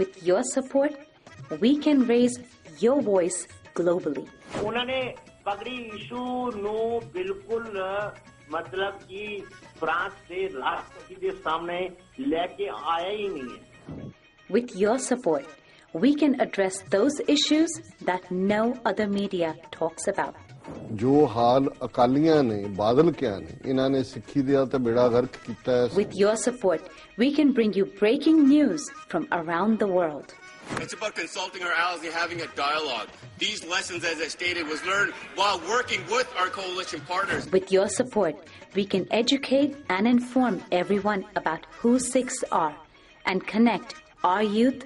With your support, we can raise your voice globally. With your support, we can address those issues that no other media talks about. ਜੋ ਹਾਲ ਅਕਾਲੀਆਂ ਨੇ ਬਾਦਲ ਕਿਆ ਨੇ ਇਹਨਾਂ ਨੇ ਸਿੱਖੀ ਦਾ ਤੇ ਬੇੜਾ ਗਰਕ ਕੀਤਾ ਹੈ With your support, we can bring you breaking news from around the world. It's about consulting our allies and having a dialogue. These lessons, as I stated, was learned while working with our coalition partners. With your support, we can educate and inform everyone about who Sikhs are and connect our youth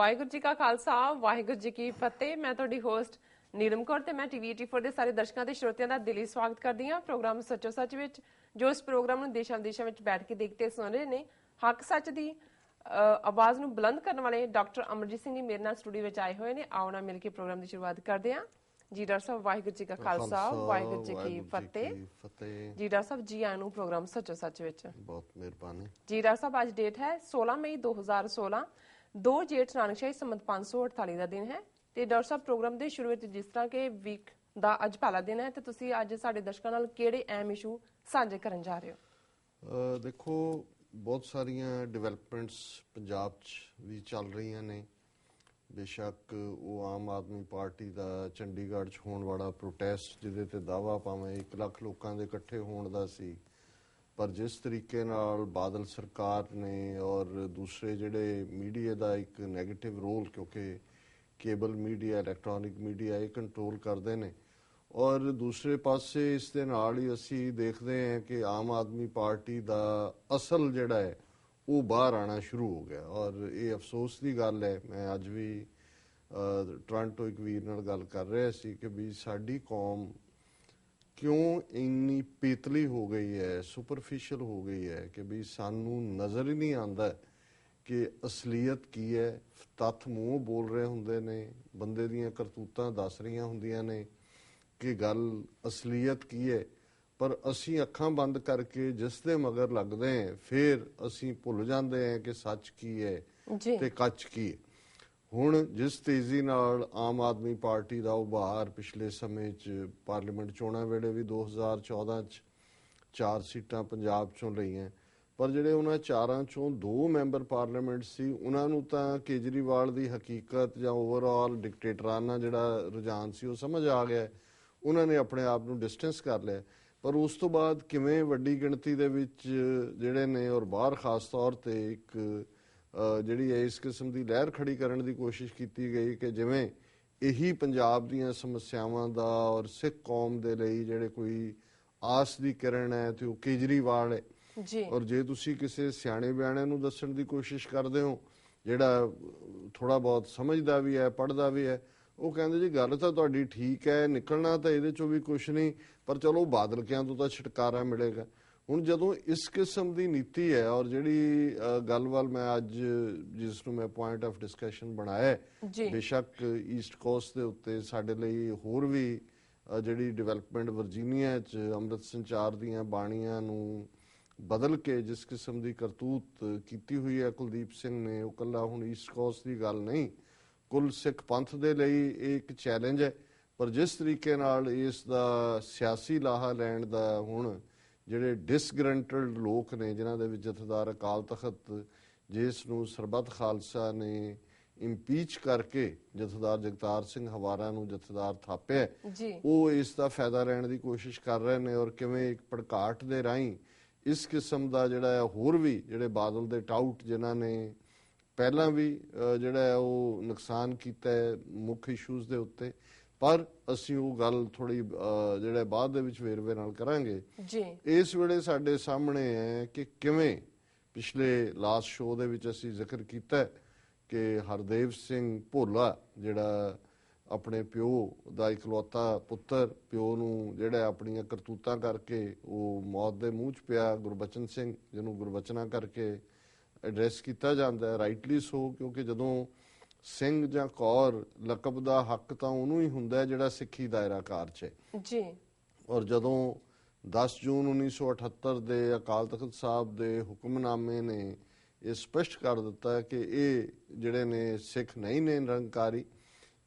Waheguru ji ਕਾ ਖਾਲਸਾ ਵਾਹਿਗੁਰੂ ਜੀ ਕੀ ਫਤਿਹ। ਮੈਂ ਤੁਹਾਡੀ host Neelam Kaur ਤੇ ਮੈਂ TV 84 ਦੇ ਸਾਰੇ ਦਰਸ਼ਕਾਂ ਤੇ ਸਰੋਤਿਆਂ ਦਾ ਦਿਲੀ ਸਵਾਗਤ ਕਰਦੀ ਹਾਂ। ਪ੍ਰੋਗਰਾਮ ਸੱਚੋ ਸੱਚ ਵਿੱਚ ਜੋ ਇਸ ਪ੍ਰੋਗਰਾਮ ਨੂੰ ਦੇਸ਼ਾਂ ਵਿਦੇਸ਼ਾਂ ਵਿੱਚ ਬੈਠ ਕੇ ਦੇਖਦੇ ਸੁਣ ਰਹੇ ਨੇ ਹੱਕ ਸੱਚ ਦੀ ਆਵਾਜ਼ ਨੂੰ ਬੁਲੰਦ ਕਰਨ ਵਾਲੇ ਡਾਕਟਰ ਅਮਰਜੀਤ ਸਿੰਘ ਜੀ ਮੇਰੇ ਨਾਲ ਸਟੂਡੀਓ ਵਿੱਚ ਆਏ ਹੋਏ ਨੇ। ਆਓ ਨਾਲ ਮਿਲ ਕੇ ਪ੍ਰੋਗਰਾਮ ਦੀ ਸ਼ੁਰੂਆਤ ਕਰਦੇ ਹਾਂ। ਜੀ ਡਾਕਟਰ ਸਾਹਿਬ ਵਾਹਿਗੁਰੂ ਜੀ ਕਾ ਖਾਲਸਾ ਵਾਹਿਗੁਰੂ ਜੀ ਕੀ ਫਤਿਹ। ਫਤਿਹ। ਜੀ ਡਾਕਟਰ ਸਾਹਿਬ ਜੀ ਆਇਆਂ ਨੂੰ ਪ੍ਰੋਗਰਾਮ ਸੱਚੋ ਸੱਚ ਵਿੱਚ। ਬਹੁਤ ਮਿਹਰਬਾਨੀ। ਜੀ ਡਾਕਟਰ ਸਾਹਿਬ ਅੱਜ ਡੇਟ ਹੈ 16 ਮਈ 2016 2 ਜੇਠ ਨਾਨਕਸ਼ਾਹੀ ਸੰਮਤ 548 ਦਾ ਦਿਨ ਹੈ ਤੇ ਡਾਕਟਰ ਸਾਹਿਬ, ਪ੍ਰੋਗਰਾਮ ਦੇ ਸ਼ੁਰੂ ਵਿੱਚ ਜਿਸ ਤਰ੍ਹਾਂ ਕਿ ਵੀਕ ਦਾ ਅੱਜ ਪਹਿਲਾ ਦਿਨ ਹੈ ਤੇ ਤੁਸੀਂ ਅੱਜ ਸਾਡੇ ਦਰਸ਼ਕਾਂ ਨਾਲ ਕਿਹੜੇ ਅਹਿਮ ਇਸ਼ੂ ਸਾਂਝੇ ਕਰਨ ਜਾ ਰਹੇ ਹੋ? ਦੇਖੋ, ਬਹੁਤ ਸਾਰੀਆਂ ਡਿਵੈਲਪਮੈਂਟਸ ਪੰਜਾਬ 'ਚ ਵੀ ਚੱਲ ਰਹੀਆਂ ਨੇ। ਬੇਸ਼ੱਕ ਉਹ ਆਮ ਆਦਮੀ ਪਾਰਟੀ ਦਾ ਚੰਡੀਗੜ੍ਹ 'ਚ ਹੋਣ ਵਾਲਾ ਪ੍ਰੋਟੈਸਟ ਜਿਹਦੇ ਤੇ ਦਾਵਾ ਭਾਵੇਂ 1 ਲੱਖ ਲੋਕਾਂ ਦੇ ਇਕੱਠੇ ਹੋਣ ਦਾ ਸੀ ਪਰ ਜਿਸ ਤਰੀਕੇ ਨਾਲ ਬਾਦਲ ਸਰਕਾਰ ਨੇ ਔਰ ਦੂਸਰੇ ਜਿਹੜੇ ਮੀਡੀਆ ਦਾ ਇੱਕ 네ਗੇਟਿਵ ਰੋਲ ਕਿਉਂਕਿ ਕੇਬਲ ਮੀਡੀਆ ਇਲੈਕਟ੍ਰੋਨਿਕ ਮੀਡੀਆ ਇਹ ਕੰਟਰੋਲ ਕਰਦੇ ਨੇ ਔਰ ਦੂਸਰੇ ਪਾਸੇ ਇਸ ਦੇ ਨਾਲ ਹੀ ਅਸੀਂ ਦੇਖਦੇ ਹਾਂ ਕਿ ਆਮ ਆਦਮੀ ਪਾਰਟੀ ਦਾ ਅਸਲ ਜਿਹੜਾ ਹੈ ਉਹ ਬਾਹਰ ਆਣਾ ਸ਼ੁਰੂ ਹੋ ਗਿਆ ਔਰ ਇਹ ਅਫਸੋਸ ਦੀ ਗੱਲ ਹੈ। ਮੈਂ ਅੱਜ ਵੀ ਅਹ, ਇੱਕ ਵੀਰ ਨਾਲ ਗੱਲ ਕਰ ਰਿਹਾ ਸੀ ਕਿ ਵੀ ਸਾਡੀ ਕੌਮ ਕਿਉਂ ਇੰਨੀ ਪੇਤਲੀ ਹੋ ਗਈ ਹੈ ਸੁਪਰਫੀਸ਼ੀਅਲ ਹੋ ਗਈ ਹੈ ਕਿ ਵੀ ਸਾਨੂੰ ਨਜ਼ਰ ਹੀ ਨਹੀਂ ਆਉਂਦਾ ਕਿ ਅਸਲੀਅਤ ਕੀ ਹੈ? ਤੱਥ ਮੂੰਹ ਬੋਲ ਰਹੇ ਹੁੰਦੇ ਨੇ ਬੰਦੇ ਦੀਆਂ ਕਰਤੂਤਾਂ ਦੱਸ ਰਹੀਆਂ ਹੁੰਦੀਆਂ ਨੇ ਕਿ ਗੱਲ ਅਸਲੀਅਤ ਕੀ ਹੈ? ਪਰ ਅਸੀਂ ਅੱਖਾਂ ਬੰਦ ਕਰਕੇ ਜਿਸ ਦੇ ਮਗਰ ਲੱਗਦੇ ਹਾਂ ਫਿਰ ਅਸੀਂ ਭੁੱਲ ਜਾਂਦੇ ਹਾਂ ਕਿ ਸੱਚ ਕੀ ਹੈ ਤੇ ਕੱਚ ਕੀ ਹੈ। ਹੁਣ ਜਿਸ ਤੇਜ਼ੀ ਨਾਲ ਆਮ ਆਦਮੀ ਪਾਰਟੀ ਦਾ ਉਭਾਰ ਪਿਛਲੇ ਸਮੇਂ 'ਚ ਪਾਰਲੀਮੈਂਟ ਚੋਣਾਂ ਵੇਲੇ ਵੀ 2014 'ਚ ਚਾਰ ਸੀਟਾਂ ਪੰਜਾਬ 'ਚੋਂ ਲਈਆਂ। ਪਰ ਜਿਹੜੇ ਉਹਨਾਂ ਚਾਰਾਂ 'ਚੋਂ ਦੋ ਮੈਂਬਰ ਪਾਰਲੀਮੈਂਟ ਸੀ, ਉਹਨਾਂ ਨੂੰ ਤਾਂ ਕੇਜਰੀਵਾਲ ਦੀ ਹਕੀਕਤ ਜਾਂ ਓਵਰਆਲ ਡਿਕਟੇਟਰਾਨਾ ਜਿਹੜਾ ਰੁਝਾਨ ਸੀ ਉਹ ਸਮਝ ਆ ਗਿਆ। ਉਹਨਾਂ ਨੇ ਆਪਣੇ ਆਪ ਨੂੰ ਡਿਸਟੈਂਸ ਕਰ ਲਿਆ। ਪਰ ਉਸ ਤੋਂ ਬਾਅਦ ਕਿਵੇਂ ਵੱਡੀ ਗਿਣਤੀ ਦੇ ਵਿੱਚ ਜਿਹੜੇ ਨੇ ਔਰ ਬਾਹਰ ਖਾਸ ਤੌਰ ਤੇ ਇੱਕ ਜਿਹੜੀ ਹੈ ਇਸ ਕਿਸਮ ਦੀ ਲਹਿਰ ਖੜੀ ਕਰਨ ਦੀ ਕੋਸ਼ਿਸ਼ ਕੀਤੀ ਗਈ ਕਿ ਜਿਵੇਂ ਇਹੀ ਪੰਜਾਬ ਦੀਆਂ ਸਮੱਸਿਆਵਾਂ ਦਾ ਔਰ ਸਿੱਖ ਕੌਮ ਦੇ ਲਈ ਜਿਹੜੇ ਕੋਈ ਆਸ ਦੀ ਕਿਰਨ ਹੈ ਤੇ ਉਹ ਕੇਜਰੀਵਾਲ ਹੈ। ਜੀ। ਔਰ ਜੇ ਤੁਸੀਂ ਕਿਸੇ ਸਿਆਣੇ ਬਿਆਣੇ ਨੂੰ ਦੱਸਣ ਦੀ ਕੋਸ਼ਿਸ਼ ਕਰਦੇ ਹੋ ਜਿਹੜਾ ਥੋੜਾ ਬਹੁਤ ਸਮਝਦਾ ਵੀ ਹੈ ਪੜ੍ਹਦਾ ਵੀ ਹੈ ਉਹ ਕਹਿੰਦੇ ਜੀ ਗੱਲ ਤਾਂ ਤੁਹਾਡੀ ਠੀਕ ਹੈ ਨਿਕਲਣਾ ਤਾਂ ਇਹਦੇ ਚੋਂ ਵੀ ਕੁਝ ਨਹੀਂ ਪਰ ਚਲੋ ਬਾਦਲ ਕਿਆਂ ਤੋਂ ਤਾਂ ਛੁਟਕਾਰਾ ਮਿਲੇਗਾ। ਹੁਣ ਜਦੋਂ ਇਸ ਕਿਸਮ ਦੀ ਨੀਤੀ ਹੈ ਔਰ ਜਿਹੜੀ ਅ, ਗੱਲ ਵੱਲ ਮੈਂ ਅੱਜ ਜਿਸ ਨੂੰ ਮੈਂ ਪੁਆਇੰਟ ਆਫ ਡਿਸਕਸ਼ਨ ਬਣਾਇਆ। ਬੇਸ਼ੱਕ ਈਸਟ ਕੋਸਟ ਦੇ ਉੱਤੇ ਸਾਡੇ ਲਈ ਹੋਰ ਵੀ ਜਿਹੜੀ ਡਿਵੈਲਪਮੈਂਟ ਵਰਜੀਨੀਆ ਚ ਅੰਮ੍ਰਿਤ ਸੰਚਾਰ ਦੀਆਂ ਬਾਣੀਆਂ ਨੂੰ ਬਦਲ ਕੇ ਜਿਸ ਕਿਸਮ ਦੀ ਕਰਤੂਤ ਕੀਤੀ ਹੋਈ ਹੈ ਕੁਲਦੀਪ ਸਿੰਘ ਨੇ ਉਹ ਕੱਲਾ ਹੁਣ ਈਸਟ ਕੋਸਟ ਦੀ ਗੱਲ ਨਹੀਂ ਕੁੱਲ ਸਿੱਖ ਪੰਥ ਦੇ ਲਈ ਇਹ ਇੱਕ ਚੈਲੰਜ ਹੈ ਪਰ ਜਿਸ ਤਰੀਕੇ ਨਾਲ ਇਸ ਦਾ ਸਿਆਸੀ ਲਾਹਾ ਲੈਣ ਦਾ ਹੁਣ ਜਿਹੜੇ ਡਿਸਗਰੰਟਡ ਲੋਕ ਨੇ ਜਿਨ੍ਹਾਂ ਦੇ ਵਿੱਚ ਜਥੇਦਾਰ ਅਕਾਲ ਤਖਤ ਜਿਸ ਨੂੰ ਸਰਬੱਤ ਖਾਲਸਾ ਨੇ ਇੰਪੀਚ ਕਰਕੇ ਜਥੇਦਾਰ ਜਗਤਾਰ ਸਿੰਘ ਹਵਾਰਾ ਨੂੰ ਜਥੇਦਾਰ ਥਾਪਿਆ ਉਹ ਇਸ ਦਾ ਫਾਇਦਾ ਲੈਣ ਦੀ ਕੋਸ਼ਿਸ਼ ਕਰ ਰਹੇ ਨੇ ਔਰ ਕਿਵੇਂ ਇੱਕ ਭੜਕਾਟ ਦੇ ਰਾਹੀਂ ਇਸ ਕਿਸਮ ਦਾ ਜਿਹੜਾ ਹੈ ਹੋਰ ਵੀ ਜਿਹੜੇ ਬਾਦਲ ਦੇ ਟਾਊਟ ਜਿਨ੍ਹਾਂ ਨੇ ਪਹਿਲਾਂ ਵੀ ਜਿਹੜਾ ਹੈ ਉਹ ਨੁਕਸਾਨ ਕੀਤਾ ਹੈ ਮੁੱਖ ਇਸ਼ੂਜ਼ ਦੇ ਉੱਤੇ ਪਰ ਅਸੀਂ ਉਹ ਗੱਲ ਥੋੜੀ ਜਿਹੜਾ ਬਾਅਦ ਦੇ ਵਿੱਚ ਵੇਰਵੇ ਨਾਲ ਕਰਾਂਗੇ। ਜੀ। ਇਸ ਵੇਲੇ ਸਾਡੇ ਸਾਹਮਣੇ ਹੈ ਕਿ ਕਿਵੇਂ ਪਿਛਲੇ ਲਾਸਟ ਸ਼ੋਅ ਦੇ ਵਿੱਚ ਅਸੀਂ ਜ਼ਿਕਰ ਕੀਤਾ ਕਿ ਹਰਦੇਵ ਸਿੰਘ ਭੋਲਾ ਜਿਹੜਾ ਆਪਣੇ ਪਿਓ ਦਾ ਇਕਲੌਤਾ ਪੁੱਤਰ ਪਿਓ ਨੂੰ ਜਿਹੜਾ ਆਪਣੀਆਂ ਕਰਤੂਤਾਂ ਕਰਕੇ ਉਹ ਮੌਤ ਦੇ ਮੂੰਹ 'ਚ ਪਿਆ ਗੁਰਬਚਨ ਸਿੰਘ ਜਿਹਨੂੰ ਗੁਰਬਚਨਾ ਕਰਕੇ ਐਡਰੈਸ ਕੀਤਾ ਜਾਂਦਾ ਹੈ ਰਾਈਟਲੀ ਸੋ ਕਿਉਂਕਿ ਜਦੋਂ ਸਿੰਘ ਜਾਂ ਕੌਰ ਲਕਬ ਦਾ ਹੱਕ ਤਾਂ ਉਹਨੂੰ ਹੀ ਹੁੰਦਾ ਜਿਹੜਾ ਸਿੱਖੀ ਦਾਇਰਾ ਕਾਰ 'ਚ ਹੈ। ਜੀ। ਔਰ ਜਦੋਂ 10 ਜੂਨ 1978 ਦੇ ਅਕਾਲ ਤਖਤ ਸਾਹਿਬ ਦੇ ਹੁਕਮਨਾਮੇ ਨੇ ਇਹ ਸਪਸ਼ਟ ਕਰ ਦਿੱਤਾ ਕਿ ਇਹ ਜਿਹੜੇ ਨੇ ਸਿੱਖ ਨਹੀਂ ਨੇ ਨਿਰੰਕਾਰੀ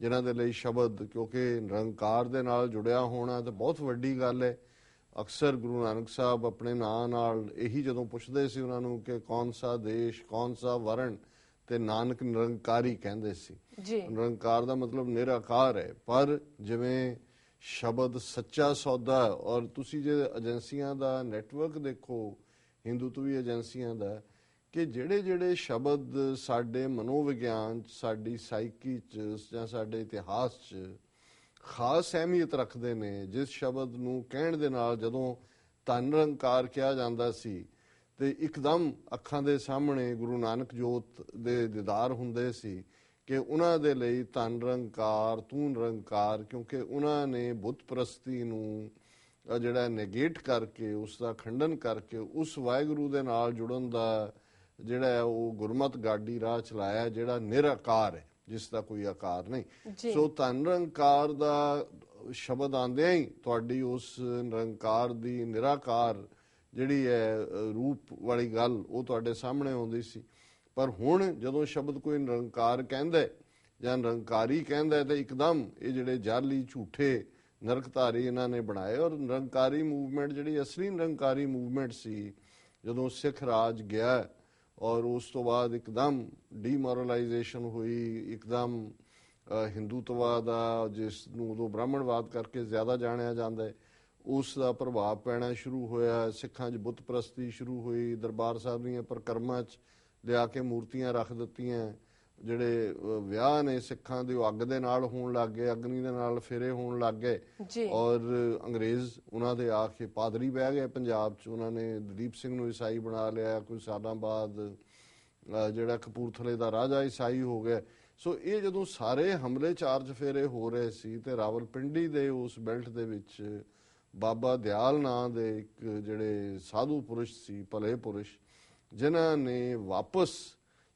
ਜਿਨ੍ਹਾਂ ਦੇ ਲਈ ਸ਼ਬਦ ਕਿਉਂਕਿ ਨਿਰੰਕਾਰ ਦੇ ਨਾਲ ਜੁੜਿਆ ਹੋਣਾ ਤਾਂ ਬਹੁਤ ਵੱਡੀ ਗੱਲ ਹੈ। ਅਕਸਰ ਗੁਰੂ ਨਾਨਕ ਸਾਹਿਬ ਆਪਣੇ ਨਾਂ ਨਾਲ ਇਹੀ ਜਦੋਂ ਪੁੱਛਦੇ ਸੀ ਉਹਨਾਂ ਨੂੰ ਕਿ ਕੌਣ ਸਾ ਦੇਸ਼ ਕੌਣ ਸਾ ਵਰਣ ਤੇ ਨਾਨਕ ਨਿਰੰਕਾਰੀ ਕਹਿੰਦੇ ਸੀ। ਜੀ। ਨਿਰੰਕਾਰ ਦਾ ਮਤਲਬ ਨਿਰਾਕਾਰ ਹੈ। ਪਰ ਜਿਵੇਂ ਸ਼ਬਦ ਸੱਚਾ ਸੌਦਾ ਔਰ ਤੁਸੀਂ ਜੇ ਏਜੰਸੀਆਂ ਦਾ ਨੈਟਵਰਕ ਦੇਖੋ ਹਿੰਦੂਤਵੀ ਏਜੰਸੀਆਂ ਦਾ ਕਿ ਜਿਹੜੇ ਜਿਹੜੇ ਸ਼ਬਦ ਸਾਡੇ ਮਨੋਵਿਗਿਆਨ ਚ ਸਾਡੀ ਸਾਈਕੀ ਚ ਜਾਂ ਸਾਡੇ ਇਤਿਹਾਸ ਚ ਖਾਸ ਅਹਿਮੀਅਤ ਰੱਖਦੇ ਨੇ ਜਿਸ ਸ਼ਬਦ ਨੂੰ ਕਹਿਣ ਦੇ ਨਾਲ ਜਦੋਂ ਧਨ ਨਿਰੰਕਾਰ ਕਿਹਾ ਜਾਂਦਾ ਸੀ ਤੇ ਇੱਕਦਮ ਅੱਖਾਂ ਦੇ ਸਾਹਮਣੇ ਗੁਰੂ ਨਾਨਕ ਜੋਤ ਦੇ ਦੀਦਾਰ ਹੁੰਦੇ ਸੀ ਕਿ ਉਹਨਾਂ ਦੇ ਲਈ ਧਨ ਨਿਰੰਕਾਰ ਤੂੰ ਨਿਰੰਕਾਰ ਕਿਉਂਕਿ ਉਹਨਾਂ ਨੇ ਬੁੱਤ ਪ੍ਰਸਤੀ ਨੂੰ ਜਿਹੜਾ ਨੇਗੇਟ ਕਰਕੇ ਉਸ ਦਾ ਖੰਡਨ ਕਰਕੇ ਉਸ ਵਾਹਿਗੁਰੂ ਦੇ ਨਾਲ ਜੁੜਨ ਦਾ ਜਿਹੜਾ ਉਹ ਗੁਰਮਤ ਗਾਡੀ ਰਾਹ ਚਲਾਇਆ ਜਿਹੜਾ ਨਿਰਾਕਾਰ ਹੈ ਜਿਸ ਦਾ ਕੋਈ ਆਕਾਰ ਨਹੀਂ। ਸੋ ਧਨ ਨਿਰੰਕਾਰ ਦਾ ਸ਼ਬਦ ਆਂਦਿਆਂ ਹੀ ਤੁਹਾਡੀ ਉਸ ਨਿਰੰਕਾਰ ਦੀ ਨਿਰਾਕਾਰ ਜਿਹੜੀ ਹੈ ਰੂਪ ਵਾਲੀ ਗੱਲ ਉਹ ਤੁਹਾਡੇ ਸਾਹਮਣੇ ਆਉਂਦੀ ਸੀ। ਪਰ ਹੁਣ ਜਦੋਂ ਸ਼ਬਦ ਕੋਈ ਨਿਰੰਕਾਰ ਕਹਿੰਦਾ ਜਾਂ ਨਿਰੰਕਾਰੀ ਕਹਿੰਦਾ ਤਾਂ ਇੱਕਦਮ ਇਹ ਜਿਹੜੇ ਜਾਲੀ ਝੂਠੇ ਨਰਕਧਾਰੀ ਇਹਨਾਂ ਨੇ ਬਣਾਏ। ਔਰ ਨਿਰੰਕਾਰੀ ਮੂਵਮੈਂਟ ਜਿਹੜੀ ਅਸਲੀ ਨਿਰੰਕਾਰੀ ਮੂਵਮੈਂਟ ਸੀ ਜਦੋਂ ਸਿੱਖ ਰਾਜ ਗਿਆ ਔਰ ਉਸ ਤੋਂ ਬਾਅਦ ਇੱਕਦਮ ਡੀਮੋਰਲਾਈਜੇਸ਼ਨ ਹੋਈ ਇੱਕਦਮ ਅ, ਹਿੰਦੂਤਵਾ ਦਾ ਜਿਸ ਨੂੰ ਉਦੋਂ ਬ੍ਰਾਹਮਣਵਾਦ ਕਰਕੇ ਜ਼ਿਆਦਾ ਜਾਣਿਆ ਜਾਂਦਾ ਹੈ ਉਸ ਦਾ ਪ੍ਰਭਾਵ ਪੈਣਾ ਸ਼ੁਰੂ ਹੋਇਆ ਸਿੱਖਾਂ 'ਚ ਬੁੱਤ ਪ੍ਰਸਤੀ ਸ਼ੁਰੂ ਹੋਈ। ਦਰਬਾਰ ਸਾਹਿਬ ਦੀਆਂ ਪ੍ਰਕਰਮਾਂ 'ਚ ਲਿਆ ਕੇ ਮੂਰਤੀਆਂ ਰੱਖ ਦਿੱਤੀਆਂ। ਜਿਹੜੇ ਵਿਆਹ ਨੇ ਸਿੱਖਾਂ ਦੇ ਅੱਗ ਦੇ ਨਾਲ ਹੋਣ ਲੱਗ ਗਏ ਅਗਨੀ ਦੇ ਨਾਲ ਫੇਰੇ ਹੋਣ ਲੱਗ ਗਏ। ਔਰ ਅੰਗਰੇਜ਼ ਉਹਨਾਂ ਦੇ ਆ ਕੇ ਪਾਦਰੀ ਬਹਿ ਗਏ ਪੰਜਾਬ 'ਚ। ਉਹਨਾਂ ਨੇ ਦਲੀਪ ਸਿੰਘ ਨੂੰ ਈਸਾਈ ਬਣਾ ਲਿਆ ਕੁਝ ਸਾਲਾਂ ਬਾਅਦ ਜਿਹੜਾ ਕਪੂਰਥਲੇ ਦਾ ਰਾਜਾ ਈਸਾਈ ਹੋ ਗਿਆ। ਸੋ ਇਹ ਜਦੋਂ ਸਾਰੇ ਹਮਲੇ ਚਾਰਜ ਫੇਰੇ ਹੋ ਰਹੇ ਸੀ ਤੇ ਰਾਵਲਪਿੰਡੀ ਦੇ ਉਸ ਬੈਲਟ ਦੇ ਵਿੱਚ ਬਾਬਾ ਦਿਆਲ ਨਾਂ ਦੇ ਇੱਕ ਜਿਹੜੇ ਸਾਧੂ ਪੁਰਸ਼ ਸੀ, ਭਲੇ ਪੁਰਸ਼, ਜਿਨ੍ਹਾਂ ਨੇ ਵਾਪਸ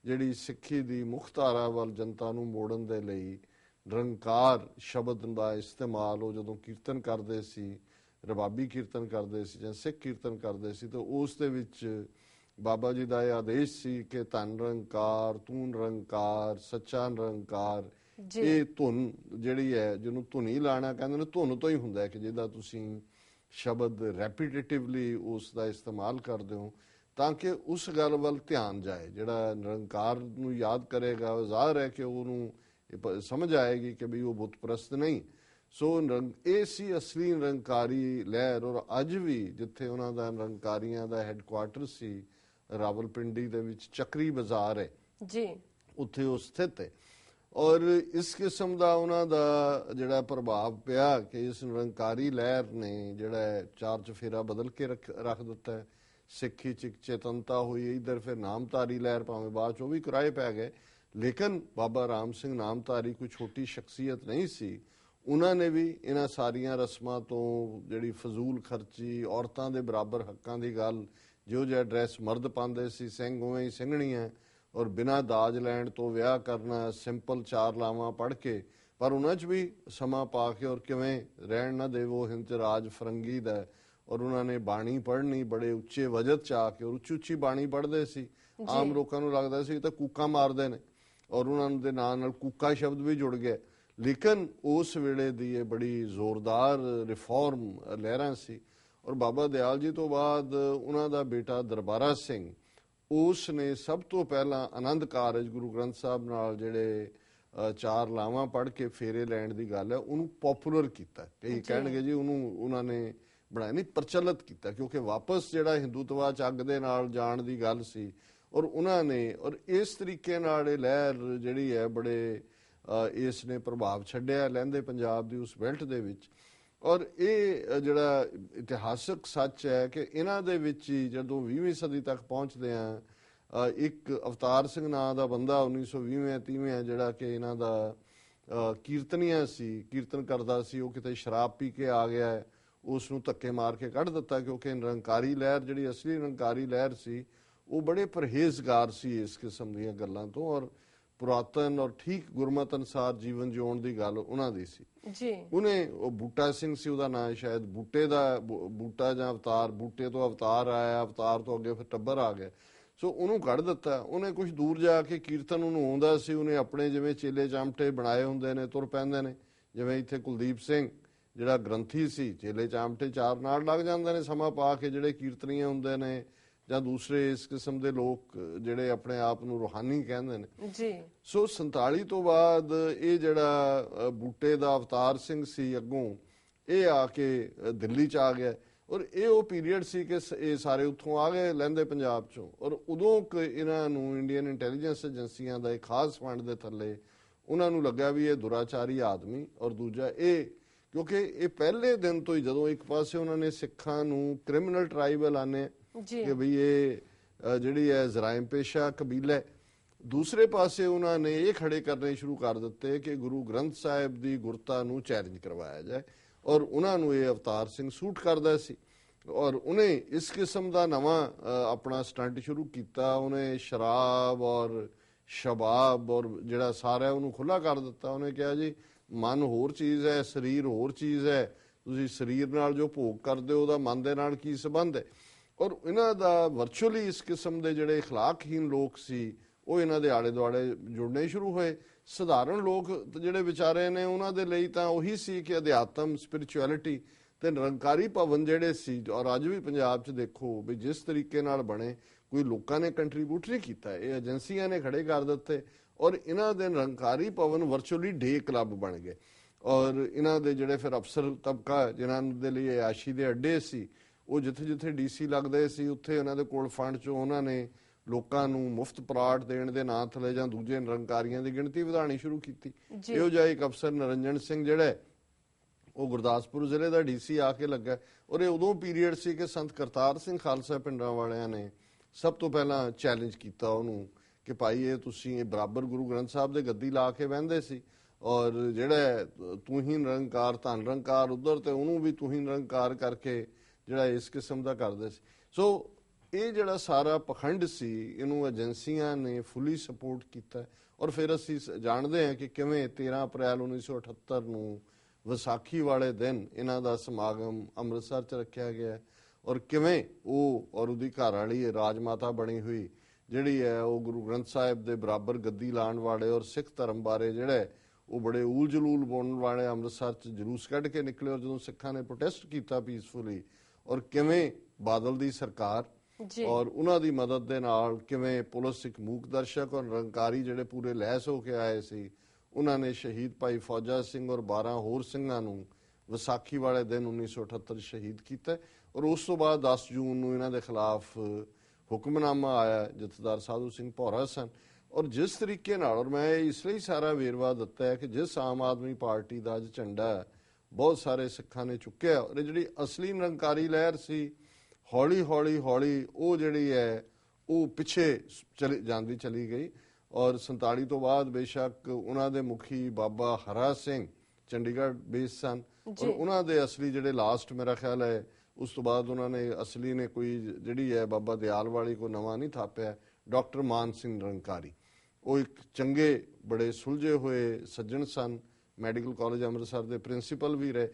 ਜਿਹੜੀ ਸਿੱਖੀ ਦੀ ਮੁੱਖ ਧਾਰਾ ਵੱਲ ਜਨਤਾ ਨੂੰ ਮੋੜਨ ਦੇ ਲਈ ਨਿਰੰਕਾਰ ਸ਼ਬਦ ਦਾ ਇਸਤੇਮਾਲ, ਉਹ ਜਦੋਂ ਕੀਰਤਨ ਕਰਦੇ ਸੀ, ਰਬਾਬੀ ਕੀਰਤਨ ਕਰਦੇ ਸੀ ਜਾਂ ਸਿੱਖ ਕੀਰਤਨ ਕਰਦੇ ਸੀ, ਤਾਂ ਉਸ ਦੇ ਵਿੱਚ ਬਾਬਾ ਜੀ ਦਾ ਇਹ ਆਦੇਸ਼ ਸੀ ਕਿ ਧਨ ਨਿਰੰਕਾਰ, ਤੂੰ ਨਿਰੰਕਾਰ, ਸੱਚਾ ਨਿਰੰਕਾਰ ਇਹ ਧੁਨ ਜਿਹੜੀ ਹੈ ਜਿਹਨੂੰ ਧੁਨੀ ਲਾਣਾ ਕਹਿੰਦੇ ਨੇ ਧੁਨ ਤੋਂ ਹੀ ਹੁੰਦਾ ਹੈ ਕਿ ਜਿਹਦਾ ਤੁਸੀਂ ਸ਼ਬਦ ਰੈਪੀਟੀਟਿਵਲੀ ਉਸ ਦਾ ਇਸਤੇਮਾਲ ਕਰਦੇ ਹੋ ਤਾਂ ਕਿ ਉਸ ਗੱਲ ਵੱਲ ਧਿਆਨ ਜਾਏ। ਜਿਹੜਾ ਨਿਰੰਕਾਰ ਨੂੰ ਯਾਦ ਕਰੇਗਾ ਉਹ ਜ਼ਾਹਰ ਹੈ ਕਿ ਉਹਨੂੰ ਸਮਝ ਆਏਗੀ ਕਿ ਵੀ ਉਹ ਬੁੱਤ ਪ੍ਰਸਤ ਨਹੀਂ। ਸੋ ਇਹ ਸੀ ਅਸਲੀ ਨਿਰੰਕਾਰੀ ਲਹਿਰ ਔਰ ਅੱਜ ਵੀ ਜਿੱਥੇ ਉਹਨਾਂ ਦਾ ਨਿਰੰਕਾਰੀਆਂ ਦਾ ਹੈੱਡਕੁਆਰਟਰ ਸੀ ਰਾਵਲਪਿੰਡੀ ਦੇ ਵਿੱਚ ਚੱਕਰੀ ਬਾਜ਼ਾਰ ਹੈ। ਜੀ। ਉੱਥੇ ਉਹ ਸਥਿਤ ਹੈ। ਔਰ ਇਸ ਕਿਸਮ ਦਾ ਉਹਨਾਂ ਦਾ ਜਿਹੜਾ ਪ੍ਰਭਾਵ ਪਿਆ ਕਿ ਇਸ ਨਿਰੰਕਾਰੀ ਲਹਿਰ ਨੇ ਜਿਹੜਾ ਚਾਰ ਚਫੇਰਾ ਬਦਲ ਕੇ ਰੱਖ ਰੱਖ ਦਿੱਤਾ ਸਿੱਖੀ ਚ ਇੱਕ ਚੇਤਨਤਾ ਹੋਈ, ਇਧਰ ਫਿਰ ਨਾਮਧਾਰੀ ਲਹਿਰ ਭਾਵੇਂ ਬਾਅਦ ਚ ਉਹ ਵੀ ਕਿਰਾਏ ਪੈ ਗਏ। ਲੇਕਿਨ ਬਾਬਾ ਰਾਮ ਸਿੰਘ ਨਾਮਧਾਰੀ ਕੋਈ ਛੋਟੀ ਸ਼ਖਸੀਅਤ ਨਹੀਂ ਸੀ। ਉਹਨਾਂ ਨੇ ਵੀ ਇਹਨਾਂ ਸਾਰੀਆਂ ਰਸਮਾਂ ਤੋਂ ਜਿਹੜੀ ਫਜ਼ੂਲ ਖਰਚੀ, ਔਰਤਾਂ ਦੇ ਬਰਾਬਰ ਹੱਕਾਂ ਦੀ ਗੱਲ ਜੋ ਜਿਹਾ ਡਰੈਸ ਮਰਦ ਪਾਉਂਦੇ ਸੀ, ਸਿੰਘ ਉਵੇਂ ਹੀ ਸਿੰਘਣੀਆਂ ਔਰ ਬਿਨਾਂ ਦਾਜ ਲੈਣ ਤੋਂ ਵਿਆਹ ਕਰਨਾ ਸਿੰਪਲ ਚਾਰ ਲਾਵਾਂ ਪੜ ਕੇ ਪਰ ਉਹਨਾਂ 'ਚ ਵੀ ਸਮਾਂ ਪਾ ਕੇ ਔਰ ਕਿਵੇਂ ਰਹਿਣ ਨਾ ਦੇਵੋ ਹਿੰਦ ਰਾਜ ਫਰੰਗੀ ਦਾ ਔਰ ਉਹਨਾਂ ਨੇ ਬਾਣੀ ਪੜ੍ਹਨੀ ਬੜੇ ਉੱਚੇ ਵਜਤ ਚ ਆ ਕੇ ਔਰ ਉੱਚੀ ਉੱਚੀ ਬਾਣੀ ਪੜ੍ਹਦੇ ਸੀ। ਆਮ ਲੋਕਾਂ ਨੂੰ ਲੱਗਦਾ ਸੀ ਇਹ ਤਾਂ ਕੂਕਾਂ ਮਾਰਦੇ ਨੇ। ਔਰ ਉਹਨਾਂ ਦੇ ਨਾਂ ਨਾਲ ਕੂਕਾ ਸ਼ਬਦ ਵੀ ਜੁੜ ਗਿਆ। ਲੇਕਿਨ ਉਸ ਵੇਲੇ ਦੀ ਇਹ ਬੜੀ ਜ਼ੋਰਦਾਰ ਰਿਫਾਰਮ ਲਹਿਰਾਂ ਸੀ। ਔਰ ਬਾਬਾ ਦਿਆਲ ਜੀ ਤੋਂ ਬਾਅਦ ਉਹਨਾਂ ਦਾ ਬੇਟਾ ਦਰਬਾਰਾ ਸਿੰਘ ਉਸ ਨੇ ਸਭ ਤੋਂ ਪਹਿਲਾਂ ਆਨੰਦ ਕਾਰਜ ਗੁਰੂ ਗ੍ਰੰਥ ਸਾਹਿਬ ਨਾਲ ਜਿਹੜੇ ਚਾਰ ਲਾਵਾਂ ਪੜ੍ਹ ਕੇ ਫੇਰੇ ਲੈਣ ਦੀ ਗੱਲ ਹੈ ਉਹਨੂੰ ਪਪੂਲਰ ਕੀਤਾ। ਕਈ ਕਹਿਣਗੇ ਜੀ ਉਹਨੂੰ ਉਹਨਾਂ ਨੇ ਬਣਾਇਆ ਨਹੀਂ ਪ੍ਰਚਲਿਤ ਕੀਤਾ ਕਿਉਂਕਿ ਵਾਪਸ ਜਿਹੜਾ ਹਿੰਦੂਤਵਾ ਚ ਅੱਗ ਦੇ ਨਾਲ ਜਾਣ ਦੀ ਗੱਲ ਸੀ ਔਰ ਉਹਨਾਂ ਨੇ ਔਰ ਇਸ ਤਰੀਕੇ ਨਾਲ ਇਹ ਲਹਿਰ ਜਿਹੜੀ ਹੈ ਬੜੇ ਇਸ ਨੇ ਪ੍ਰਭਾਵ ਛੱਡਿਆ ਲਹਿੰਦੇ ਪੰਜਾਬ ਦੀ ਉਸ ਬੈਲਟ ਦੇ ਵਿੱਚ। ਔਰ ਇਹ ਜਿਹੜਾ ਇਤਿਹਾਸਕ ਸੱਚ ਹੈ ਕਿ ਇਹਨਾਂ ਦੇ ਵਿੱਚ ਹੀ ਜਦੋਂ 20ਵੀਂ ਸਦੀ ਤੱਕ ਪਹੁੰਚਦੇ ਆ ਇੱਕ ਅਵਤਾਰ ਸਿੰਘ ਨਾਂ ਦਾ ਬੰਦਾ 1920ਵੇਂ 30ਵੇਂ ਜਿਹੜਾ ਕਿ ਇਹਨਾਂ ਦਾ ਅ, ਕੀਰਤਨੀਆ ਸੀ ਕੀਰਤਨ ਕਰਦਾ ਸੀ ਉਹ ਕਿਤੇ ਸ਼ਰਾਬ ਪੀ ਕੇ ਆ ਗਿਆ ਹੈ ਉਸ ਨੂੰ ਧੱਕੇ ਮਾਰ ਕੇ ਕੱਢ ਦਿੱਤਾ ਕਿਉਂਕਿ ਨਿਰੰਕਾਰੀ ਲਹਿਰ ਜਿਹੜੀ ਅਸਲੀ ਨਿਰੰਕਾਰੀ ਲਹਿਰ ਸੀ ਉਹ ਬੜੇ ਪਰਹੇਜ਼ਗਾਰ ਸੀ ਇਸ ਕਿਸਮ ਦੀਆਂ ਗੱਲਾਂ ਤੋਂ ਔਰ ਪੁਰਾਤਨ ਔਰ ਠੀਕ ਗੁਰਮਤ ਅਨਸਾਰ ਜੀਵਨ ਜਿਉਣ ਦੀ ਗੱਲ ਉਹਨਾਂ ਦੀ ਸੀ। ਜੀ। ਉਹਨੇ ਉਹ ਬੂਟਾ ਸਿੰਘ ਸੀ ਉਹਦਾ ਨਾਮ ਸ਼ਾਇਦ ਬੂਟੇ ਦਾ ਬੂਟਾ ਜਾਂ ਅਵਤਾਰ ਬੂਟੇ ਤੋਂ ਅਵਤਾਰ ਆਇਆ ਅਵਤਾਰ ਤੋਂ ਅੱਗੇ ਫਿਰ ਟੱਬਰ ਆ ਗਿਆ। ਸੋ ਉਹਨੂੰ ਕੱਢ ਦਿੱਤਾ। ਉਹਨੇ ਕੁਝ ਦੂਰ ਜਾ ਕੇ ਕੀਰਤਨ ਉਹਨੂੰ ਆਉਂਦਾ ਸੀ। ਉਹਨੇ ਆਪਣੇ ਜਿਵੇਂ ਚੇਲੇ ਚਾਮਟੇ ਬਣਾਏ ਹੁੰਦੇ ਨੇ ਤੁਰ ਪੈਂਦੇ ਨੇ। ਜਿਵੇਂ ਇੱਥੇ ਕੁਲਦੀਪ ਸਿੰਘ ਜਿਹੜਾ ਗ੍ਰੰਥੀ ਸੀ ਚੇਲੇ ਚਾਮਟੇ ਚਾਰ ਨਾਲ ਲੱਗ ਜਾਂਦੇ ਨੇ ਸਮਾਂ ਪਾ ਕੇ ਜਿਹੜੇ ਕੀਰਤਨੀਏ ਹੁੰਦੇ ਨੇ ਜਾਂ ਦੂਸਰੇ ਇਸ ਕਿਸਮ ਦੇ ਲੋਕ ਜਿਹੜੇ ਆਪਣੇ ਆਪ ਨੂੰ ਰੂਹਾਨੀ ਕਹਿੰਦੇ ਨੇ। ਜੀ। ਸੋ 47 ਤੋਂ ਬਾਅਦ ਇਹ ਜਿਹੜਾ ਬੂਟੇ ਦਾ ਅਵਤਾਰ ਸਿੰਘ ਸੀ ਅੱਗੋਂ ਇਹ ਆ ਕੇ ਦਿੱਲੀ ਚ ਆ ਗਿਆ। ਔਰ ਇਹ ਉਹ ਪੀਰੀਅਡ ਸੀ ਕਿ ਇਹ ਸਾਰੇ ਉੱਥੋਂ ਆ ਗਏ ਲਹਿੰਦੇ ਪੰਜਾਬ ਚੋਂ। ਔਰ ਉਦੋਂ ਕ ਇਹਨਾਂ ਨੂੰ ਇੰਡੀਅਨ ਇੰਟੈਲੀਜੈਂਸ ਏਜੰਸੀਆਂ ਦਾ ਇੱਕ ਖਾਸ ਫੰਡ ਦੇ ਥੱਲੇ ਉਹਨਾਂ ਨੂੰ ਲੱਗਾ ਵੀ ਇਹ ਦੁਰਾਚਾਰੀ ਆਦਮੀ। ਔਰ ਦੂਜਾ ਇਹ ਕਿਉਂਕਿ ਇਹ ਪਹਿਲੇ ਦਿਨ ਤੋਂ ਹੀ ਜਦੋਂ ਇੱਕ ਪਾਸੇ ਉਹਨਾਂ ਨੇ ਸਿੱਖਾਂ ਨੂੰ ਕ੍ਰਿਮੀਨਲ ਟ੍ਰਾਈਬ ਐਲਾਨੇ ਜੀ ਕਿ ਵੀ ਇਹ ਜਿਹੜੀ ਹੈ ਜ਼ਰਾਇਮ ਪੇਸ਼ਾ ਕਬੀਲਾ ਦੂਸਰੇ ਪਾਸੇ ਉਹਨਾਂ ਨੇ ਇਹ ਖੜੇ ਕਰਨੇ ਸ਼ੁਰੂ ਕਰ ਦਿੱਤੇ ਕਿ ਗੁਰੂ ਗ੍ਰੰਥ ਸਾਹਿਬ ਦੀ ਗੁਰਤਾ ਨੂੰ ਚੈਲੰਜ ਕਰਵਾਇਆ ਜਾਏ ਔਰ ਉਹਨਾਂ ਨੂੰ ਇਹ ਅਵਤਾਰ ਸਿੰਘ ਸੂਟ ਕਰਦਾ ਸੀ ਔਰ ਉਹਨੇ ਇਸ ਕਿਸਮ ਦਾ ਨਵਾਂ ਆਪਣਾ ਸਟੰਟ ਸ਼ੁਰੂ ਕੀਤਾ, ਉਹਨੇ ਸ਼ਰਾਬ ਔਰ ਸ਼ਬਾਬ ਔਰ ਜਿਹੜਾ ਸਾਰਾ ਉਹਨੂੰ ਖੁੱਲਾ ਕਰ ਦਿੱਤਾ, ਉਹਨੇ ਕਿਹਾ ਜੀ, ਮਨ ਹੋਰ ਚੀਜ਼ ਹੈ, ਸਰੀਰ ਹੋਰ ਚੀਜ਼ ਹੈ, ਤੁਸੀਂ ਸਰੀਰ ਨਾਲ ਜੋ ਭੋਗ ਕਰਦੇ ਹੋ, ਉਹਦਾ ਮਨ ਦੇ ਨਾਲ ਕੀ ਸੰਬੰਧ ਹੈ? ਔਰ ਇਹਨਾਂ ਦਾ ਵਰਚੁਅਲੀ ਇਸ ਕਿਸਮ ਦੇ ਜਿਹੜੇ اخلاقਹੀਨ ਲੋਕ ਸੀ, ਉਹ ਇਹਨਾਂ ਦੇ ਆਲੇ ਦੁਆਲੇ ਜੁੜਨੇ ਸ਼ੁਰੂ ਹੋਏ। ਸਧਾਰਨ ਲੋਕ ਜਿਹੜੇ ਵਿਚਾਰੇ ਨੇ, ਉਹਨਾਂ ਦੇ ਲਈ ਤਾਂ ਉਹੀ ਸੀ ਕਿ ਅਧਿਆਤਮ ਸਪਿਰਚੁਅਲਿਟੀ ਤੇ ਨਿਰੰਕਾਰੀ ਭਵਨ ਜਿਹੜੇ ਸੀ, ਔਰ ਅੱਜ ਵੀ ਪੰਜਾਬ 'ਚ ਦੇਖੋ ਵੀ ਜਿਸ ਤਰੀਕੇ ਨਾਲ ਬਣੇ, ਕੋਈ ਲੋਕਾਂ ਨੇ ਕੰਟਰੀਬਿਊਟ ਨਹੀਂ ਕੀਤਾ, ਇਹ ਏਜੰਸੀਆਂ ਨੇ ਖੜੇ ਕਰ ਦਿੱਤੇ, ਔਰ ਇਹਨਾਂ ਦੇ Nirankari Bhawan virtually day club ਬਣ ਗਏ। ਔਰ ਇਹਨਾਂ ਦੇ ਜਿਹੜੇ ਫਿਰ ਅਫਸਰ ਤਬਕਾ, ਜਿਨ੍ਹਾਂ ਦੇ ਲਈ ਆਸ਼ੀ ਦੇ ਅੱਡੇ ਸੀ ਉਹ ਜਿੱਥੇ ਜਿੱਥੇ ਡੀਸੀ ਲੱਗਦੇ ਸੀ ਉੱਥੇ ਉਹਨਾਂ ਦੇ ਕੋਲ ਫੰਡ ਚੋਂ ਉਹਨਾਂ ਨੇ ਲੋਕਾਂ ਨੂੰ ਮੁਫਤ ਪਰਾਟ ਦੇਣ ਦੇ ਨਾਂ ਥਲੇ ਜਾਂ ਦੂਜੇ ਨਿਰੰਕਾਰੀਆਂ ਦੀ ਗਿਣਤੀ ਵਧਾਣੀ ਸ਼ੁਰੂ ਕੀਤੀ। ਇਹੋ ਜਿਹਾ ਇੱਕ ਅਫਸਰ ਨਰਿੰਜਨ ਸਿੰਘ ਜਿਹੜਾ ਉਹ ਗੁਰਦਾਸਪੁਰ ਜ਼ਿਲ੍ਹੇ ਦਾ ਡੀਸੀ ਆ ਕੇ ਲੱਗਾ ਔਰ ਇਹ ਉਦੋਂ ਪੀਰੀਅਡ ਸੀ ਕਿ ਸੰਤ ਕਰਤਾਰ ਸਿੰਘ ਖਾਲਸਾ ਪਿੰਡਾਂ ਵਾਲਿਆਂ ਨੇ ਸਭ ਤੋਂ ਪਹਿਲਾਂ ਚੈਲੰਜ ਕੀਤਾ ਉਹਨੂੰ ਕਿ ਭਾਈ ਇਹ ਤੁਸੀਂ ਇਹ ਬਰਾਬਰ ਗੁਰੂ ਗ੍ਰੰਥ ਸਾਹਿਬ ਦੇ ਗੱਦੀ ਲਾ ਕੇ ਬਹਿੰਦੇ ਸੀ ਔਰ ਜਿਹੜਾ ਤੂੰ ਹੀ ਨਿਰੰਕਾਰ ਧਨ ਨਿਰੰਕਾਰ ਉਧਰ ਤੇ ਉਹਨੂੰ ਵੀ ਤੂੰ ਹੀ ਨਿਰੰਕਾਰ ਕਰਕੇ ਜਿਹੜਾ ਇਸ ਕਿਸਮ ਦਾ ਕਰਦੇ ਸੀ। ਸੋ ਇਹ ਜਿਹੜਾ ਸਾਰਾ ਪਖੰਡ ਸੀ ਇਹਨੂੰ ਏਜੰਸੀਆਂ ਨੇ ਫੁੱਲੀ ਸਪੋਰਟ ਕੀਤਾ। ਔਰ ਫਿਰ ਅਸੀਂ ਸ- ਜਾਣਦੇ ਹਾਂ ਕਿ ਕਿਵੇਂ 13 ਅਪ੍ਰੈਲ 1978 ਨੂੰ ਵਿਸਾਖੀ ਵਾਲੇ ਦਿਨ ਇਹਨਾਂ ਦਾ ਸਮਾਗਮ ਅੰਮ੍ਰਿਤਸਰ 'ਚ ਰੱਖਿਆ ਗਿਆ ਔਰ ਕਿਵੇਂ ਉਹ ਔਰ ਉਹਦੀ ਘਰ ਵਾਲੀ ਇਹ ਰਾਜ ਮਾਤਾ ਬਣੀ ਹੋਈ ਜਿਹੜੀ ਹੈ ਉਹ ਗੁਰੂ ਗ੍ਰੰਥ ਸਾਹਿਬ ਦੇ ਬਰਾਬਰ ਗੱਦੀ ਲਾਣ ਵਾਲੇ ਔਰ ਸਿੱਖ ਧਰਮ ਬਾਰੇ ਜਿਹੜਾ ਹੈ, ਉਹ ਬੜੇ ਊਲ ਜਲੂਲ ਬੋਲਣ ਵਾਲੇ ਅੰਮ੍ਰਿਤਸਰ 'ਚ ਜਲੂਸ ਕੱਢ ਕੇ ਨਿਕਲੇ। ਔਰ ਜਦੋਂ ਸਿੱਖਾਂ ਨੇ ਪ੍ਰੋਟੈਸਟ ਕੀਤਾ ਪੀਸਫੁਲੀ ਔਰ ਕਿਵੇਂ ਬਾਦਲ ਦੀ ਸਰਕਾਰ ਔਰ ਉਹਨਾਂ ਦੀ ਮਦਦ ਦੇ ਨਾਲ ਕਿਵੇਂ ਪੁਲਿਸ ਇੱਕ ਮੂਕ ਦਰਸ਼ਕ ਔਰ ਨਿਰੰਕਾਰੀ ਜਿਹੜੇ ਪੂਰੇ ਲੈਸ ਹੋ ਕੇ ਆਏ ਸੀ ਉਹਨਾਂ ਨੇ ਸ਼ਹੀਦ ਭਾਈ ਫੌਜਾ ਸਿੰਘ ਔਰ 12 ਹੋਰ ਸਿੰਘਾਂ ਨੂੰ ਵਿਸਾਖੀ ਵਾਲੇ ਦਿਨ 1978 ਸ਼ਹੀਦ ਕੀਤਾ ਔਰ ਉਸ ਤੋਂ ਬਾਅਦ 10 ਜੂਨ ਨੂੰ ਇਹਨਾਂ ਦੇ ਖਿਲਾਫ ਹੁਕਮਨਾਮਾ ਆਇਆ ਜਥੇਦਾਰ ਸਾਧੂ ਸਿੰਘ ਭੌਰਾ ਸਨ। ਔਰ ਜਿਸ ਤਰੀਕੇ ਨਾਲ ਔਰ ਮੈਂ ਇਸ ਲਈ ਸਾਰਾ ਵੇਰਵਾ ਦਿੱਤਾ ਹੈ ਕਿ ਜਿਸ ਆਮ ਆਦਮੀ ਪਾਰਟੀ ਦਾ ਅੱਜ ਝੰਡਾ ਹੈ, ਬਹੁਤ ਸਾਰੇ ਸਿੱਖਾਂ ਨੇ ਚੁੱਕਿਆ। ਔਰ ਜਿਹੜੀ ਅਸਲੀ ਨਿਰੰਕਾਰੀ ਲਹਿਰ ਸੀ ਹੌਲੀ ਹੌਲੀ ਹੌਲੀ ਉਹ ਜਿਹੜੀ ਹੈ ਉਹ ਪਿੱਛੇ ਚਲੀ ਜਾਂਦੀ ਚਲੀ ਗਈ। ਔਰ 47 ਤੋਂ ਬਾਅਦ ਬੇਸ਼ੱਕ ਉਹਨਾਂ ਦੇ ਮੁਖੀ ਬਾਬਾ ਹਰਾ ਸਿੰਘ ਚੰਡੀਗੜ੍ਹ ਬੇਸ ਸਨ। ਔਰ ਉਹਨਾਂ ਦੇ ਅਸਲੀ ਜਿਹੜੇ ਲਾਸਟ ਮੇਰਾ ਖਿਆਲ ਹੈ ਉਸ ਤੋਂ ਬਾਅਦ ਉਹਨਾਂ ਨੇ ਅਸਲੀ ਨੇ ਕੋਈ ਜਿਹੜੀ ਹੈ ਬਾਬਾ ਦਿਆਲ ਵਾਲੀ ਕੋ ਨਵਾਂ ਨਹੀਂ ਥਾਪਿਆ ਡਾਕਟਰ ਮਾਨ ਸਿੰਘ ਨਿਰੰਕਾਰੀ। ਉਹ ਇੱਕ ਚੰਗੇ ਬੜੇ ਸੁਲਝੇ ਹੋਏ ਸੱਜਣ ਸਨ। ਮੈਡੀਕਲ ਕਾਲਜ ਅੰਮ੍ਰਿਤਸਰ ਦੇ ਪ੍ਰਿੰਸੀਪਲ ਵੀ ਰਹੇ।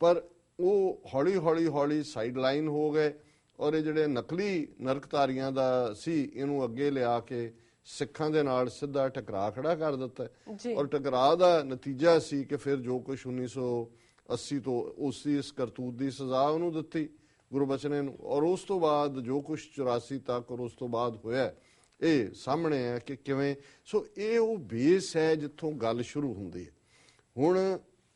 ਪਰ ਉਹ ਹੌਲੀ ਹੌਲੀ ਹੌਲੀ ਸਾਈਡ ਲਾਈਨ ਹੋ ਗਏ ਔਰ ਇਹ ਜਿਹੜੇ ਨਕਲੀ ਨਰਕਤਾਰੀਆਂ ਦਾ ਸੀ ਇਹਨੂੰ ਅੱਗੇ ਲਿਆ ਕੇ ਸਿੱਖਾਂ ਦੇ ਨਾਲ ਸਿੱਧਾ ਟਕਰਾ ਖੜਾ ਕਰ ਦਿੱਤਾ। ਔਰ ਟਕਰਾਅ ਦਾ ਨਤੀਜਾ ਸੀ ਕਿ ਫਿਰ ਜੋ ਕੁਝ 1980 ਤੋਂ ਉਸ ਦੀ ਇਸ ਕਰਤੂਤ ਦੀ ਸਜ਼ਾ ਉਹਨੂੰ ਦਿੱਤੀ ਗੁਰਬਚਨੇ ਨੂੰ। ਔਰ ਉਸ ਤੋਂ ਬਾਅਦ ਜੋ ਕੁਝ 84 ਤੱਕ ਔਰ ਉਸ ਤੋਂ ਬਾਅਦ ਹੋਇਆ ਇਹ ਸਾਹਮਣੇ ਹੈ ਕਿ ਕਿਵੇਂ। ਸੋ ਇਹ ਉਹ ਬੇਸ ਹੈ ਜਿੱਥੋਂ ਗੱਲ ਸ਼ੁਰੂ ਹੁੰਦੀ ਹੈ। ਹੁਣ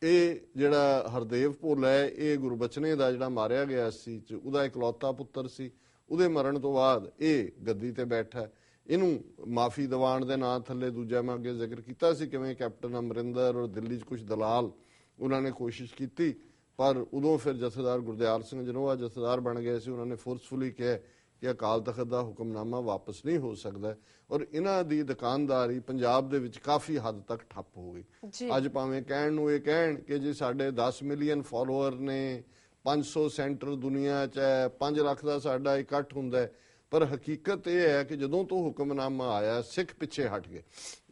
ਇਹ ਜਿਹੜਾ ਹਰਦੇਵ ਭੋਲਾ ਹੈ, ਇਹ ਗੁਰਬਚਨੇ ਦਾ ਜਿਹੜਾ ਮਾਰਿਆ ਗਿਆ ਸੀ ਉਹਦਾ ਇਕਲੌਤਾ ਪੁੱਤਰ ਸੀ। ਉਹਦੇ ਮਰਨ ਤੋਂ ਬਾਅਦ ਇਹ ਗੱਦੀ ਤੇ ਬੈਠਾ ਇਹਨੂੰ ਮਾਫੀ ਦੀਵਾਨ ਦੇ ਨਾਂ ਥੱਲੇ ਦੂਜਾ ਮੈਂ ਅੱਗੇ ਜ਼ਿਕਰ ਕੀਤਾ ਸੀ, ਕਿਵੇਂ ਕੈਪਟਨ ਅਮਰਿੰਦਰ ਔਰ ਦਿੱਲੀ 'ਚ ਕੁਝ ਦਲਾਲ ਉਹਨਾਂ ਨੇ ਕੋਸ਼ਿਸ਼ ਕੀਤੀ, ਪਰ ਉਦੋਂ ਫਿਰ ਜਥੇਦਾਰ ਗੁਰਦਿਆਲ ਸਿੰਘ ਜਨੋਆ ਜਥੇਦਾਰ ਬਣ ਗਏ ਸੀ, ਉਹਨਾਂ ਨੇ ਫੋਰਸਫੁਲੀ ਕਿਹਾ ਕਿ ਅਕਾਲ ਤਖਤ ਦਾ ਹੁਕਮਨਾਮਾ ਵਾਪਸ ਨਹੀਂ ਹੋ ਸਕਦਾ ਔਰ ਇਹਨਾਂ ਦੀ ਦੁਕਾਨਦਾਰੀ ਪੰਜਾਬ ਦੇ ਵਿੱਚ ਕਾਫੀ ਹੱਦ ਤੱਕ ਠੱਪ ਹੋ ਗਈ। ਅੱਜ ਭਾਵੇਂ ਕਹਿਣ ਨੂੰ ਇਹ ਕਹਿਣ ਕਿ ਜੇ ਸਾਡੇ 10 ਮਿਲੀਅਨ ਫਾਲੋਅਰ ਨੇ 500 ਸੈਂਟਰ ਦੁਨੀਆ 'ਚ ਹੈ 5 ਲੱਖ ਦਾ ਸਾਡਾ ਇਕੱਠ ਹੁੰਦਾ ਪਰ ਹਕੀਕਤ ਇਹ ਹੈ ਕਿ ਜਦੋਂ ਤੋਂ ਹੁਕਮਨਾਮਾ ਆਇਆ ਸਿੱਖ ਪਿੱਛੇ ਹਟ ਗਏ।